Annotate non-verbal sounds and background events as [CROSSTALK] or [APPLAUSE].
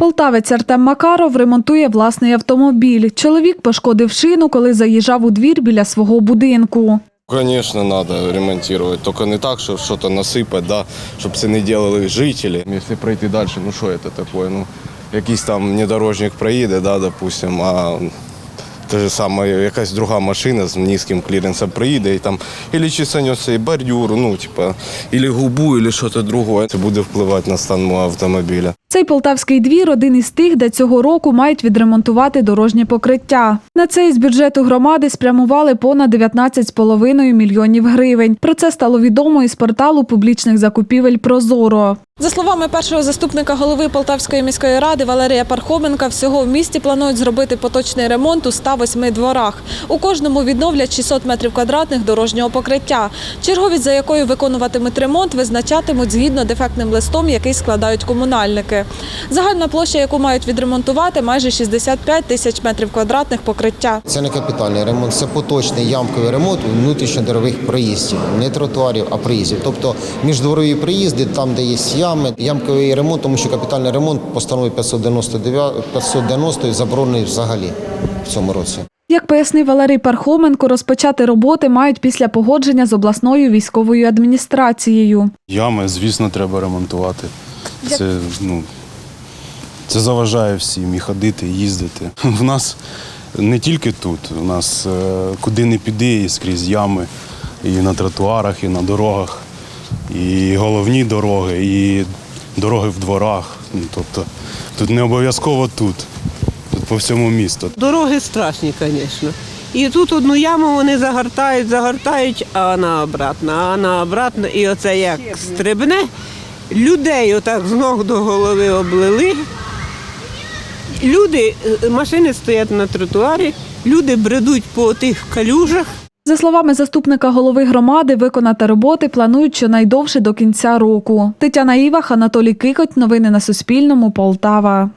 Полтавець Артем Макаров ремонтує власний автомобіль. Чоловік пошкодив шину, коли заїжджав у двір біля свого будинку. Звісно, треба ремонтувати, тільки не так, щоб щось насипати, да, щоб це не робили жителі. Якщо пройти далі, ну що це таке? Ну, якийсь там внедорожник проїде, да, допустимо, а те ж саме якась друга машина з низьким кліренсом приїде і там ілі чисанеться цей бордюр, ну, типа, ілі губу, ілі щось друге. Це буде впливати на стан мого автомобіля. Цей полтавський двір один із тих, де цього року мають відремонтувати дорожнє покриття. На це із бюджету громади спрямували понад 19,5 мільйонів гривень. Про це стало відомо із порталу публічних закупівель Прозоро. За словами першого заступника голови Полтавської міської ради Валерія Пархоменка, всього в місті планують зробити поточний ремонт у 108 дворах. У кожному відновлять 600 метрів квадратних дорожнього покриття. Черговість, за якою виконуватимуть ремонт, визначатимуть згідно дефектним листом, який складають комунальники. Загальна площа, яку мають відремонтувати, майже 65 тисяч метрів квадратних покриття. Це не капітальний ремонт, це поточний ямковий ремонт внутрішньодорових проїздів, не тротуарів, а проїздів. Тобто міждворові проїзди, там, де є ями, ямковий ремонт, тому що капітальний ремонт постанови 599, 590 заборонений взагалі в цьому році. Як пояснив Валерій Пархоменко, розпочати роботи мають після погодження з обласною військовою адміністрацією. Ями, звісно, треба ремонтувати. Це, ну, це заважає всім і ходити, і їздити. [LAUGHS] В нас не тільки тут, у нас е, куди не піди, і скрізь ями, і на тротуарах, і на дорогах, і головні дороги, і дороги в дворах. Ну, тобто тут не обов'язково тут, тут по всьому місту. Дороги страшні, звісно. І тут одну яму вони загортають, загортають, а вона обратно, а вона обратно. І оце як стрибне, людей отак з ног до голови облили. Люди, е, машини стоять на тротуарі, люди бредуть по тих калюжах. За словами заступника голови громади, виконати роботи планують щонайдовше до кінця року. Тетяна Івах, Анатолій Кикоть. Новини на Суспільному. Полтава.